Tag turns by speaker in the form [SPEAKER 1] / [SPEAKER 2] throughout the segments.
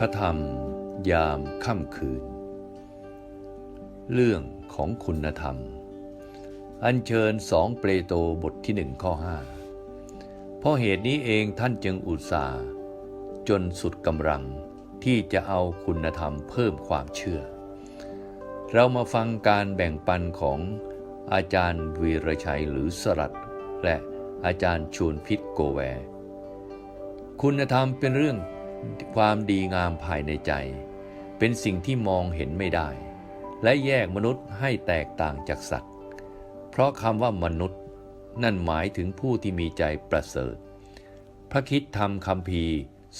[SPEAKER 1] พระธรรมยามค่ำคืน เรื่องของคุณธรรม อัญเชิญสองเปโตรบทที่หนึ่งข้อห้าเพราะเหตุนี้เองท่านจึงอุตส่าห์จนสุดกำลังที่จะเอาคุณธรรมเพิ่มความเชื่อ เรามาฟังการแบ่งปันของอาจารย์วีรชัยหรือสรัตและอาจารย์ชวนพิษโกแว คุณธรรมเป็นเรื่อง ความดีงามภายในใจ เป็นสิ่งที่มองเห็นไม่ได้ และแยกมนุษย์ให้แตกต่างจากสัตว์ เพราะคำว่ามนุษย์ นั่นหมายถึงผู้ที่มีใจประเสริฐ พระคิดธรรมคำพี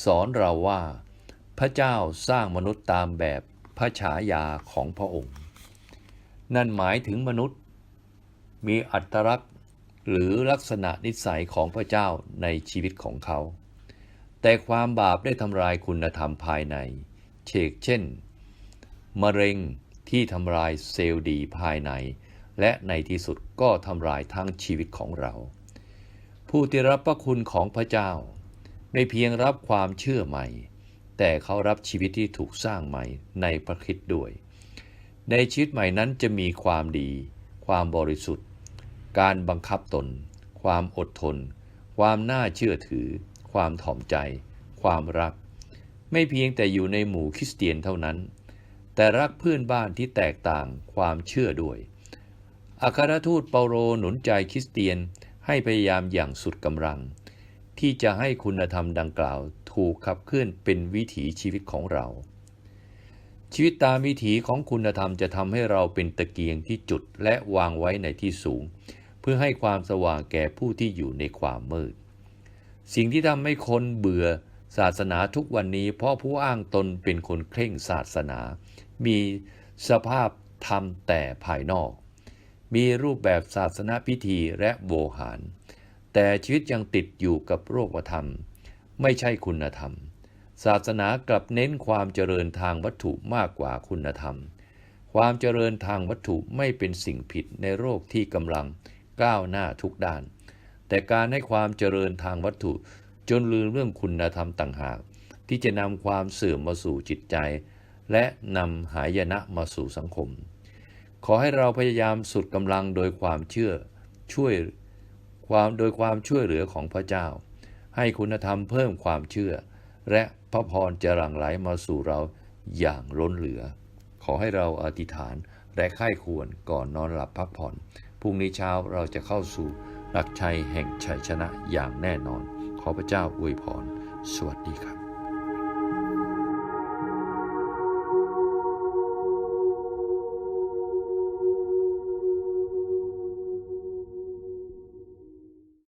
[SPEAKER 1] สอนเราว่า พระเจ้าสร้างมนุษย์ตามแบบพระฉายาของพระองค์ นั่นหมายถึงมนุษย์ มีอัตลักษณ์หรือลักษณะนิสัยของพระเจ้าในชีวิตของเขา แต่ความบาปได้ทำลายคุณธรรมภายใน เชกเช่น มะเร็งที่ทำลายเซลล์ดีภายใน และในที่สุดก็ทำลายทั้งชีวิตของเรา ผู้ที่รับพระคุณของพระเจ้า ไม่เพียงรับความเชื่อใหม่ แต่เขารับชีวิตที่ถูกสร้างใหม่ในพระคริสต์ด้วย ในชีวิตใหม่นั้นจะมีความดี ความบริสุทธิ์ การบังคับตน ความอดทน ความน่าเชื่อถือ ความถ่อมใจ ความรัก ไม่เพียงแต่อยู่ในหมู่คริสเตียนเท่านั้น แต่รักเพื่อนบ้านที่แตกต่างความเชื่อด้วย อัครทูตเปาโลหนุนใจคริสเตียนให้พยายามอย่างสุดกำลัง ที่จะให้คุณธรรมดังกล่าวถูกขับเคลื่อนเป็นวิถีชีวิตของเรา ชีวิตตามวิถีของคุณธรรมจะทำให้เราเป็นตะเกียงที่จุดและวางไว้ในที่สูง เพื่อให้ความสว่างแก่ผู้ที่อยู่ในความมืด สิ่งที่ทำให้คนเบื่อศาสนาทุกวันนี้เพราะผู้อ้างตนเป็นคนเคร่งศาสนา มีสภาพธรรมแต่ภายนอก มีรูปแบบศาสนาพิธีและโวหาร แต่ชีวิตยังติดอยู่กับโรคธรรม ไม่ใช่คุณธรรม ศาสนากลับเน้นความเจริญทางวัตถุมากกว่าคุณธรรม ความเจริญทางวัตถุไม่เป็นสิ่งผิดในโรคที่กำลังก้าวหน้าทุกด้าน แต่การให้ความเจริญทางวัตถุ จนลืมเรื่องคุณธรรมต่างหาก ที่จะนำความเสื่อมมาสู่จิตใจ และนำหายนะมาสู่สังคม ขอให้เราพยายามสุดกำลังโดยความเชื่อช่วยความโดยความช่วยเหลือของพระเจ้า ให้คุณธรรมเพิ่มความเชื่อ และพระพรจะหลั่งไหลมาสู่เราอย่างล้นเหลือ ขอให้เราอธิษฐานและค่ายควรก่อนนอนหลับพักผ่อน พรุ่งนี้เช้าเราจะเข้าสู่ หลักชัยแห่งชัยชนะอย่างแน่นอน ขอพระเจ้าอวยพร สวัสดีครับ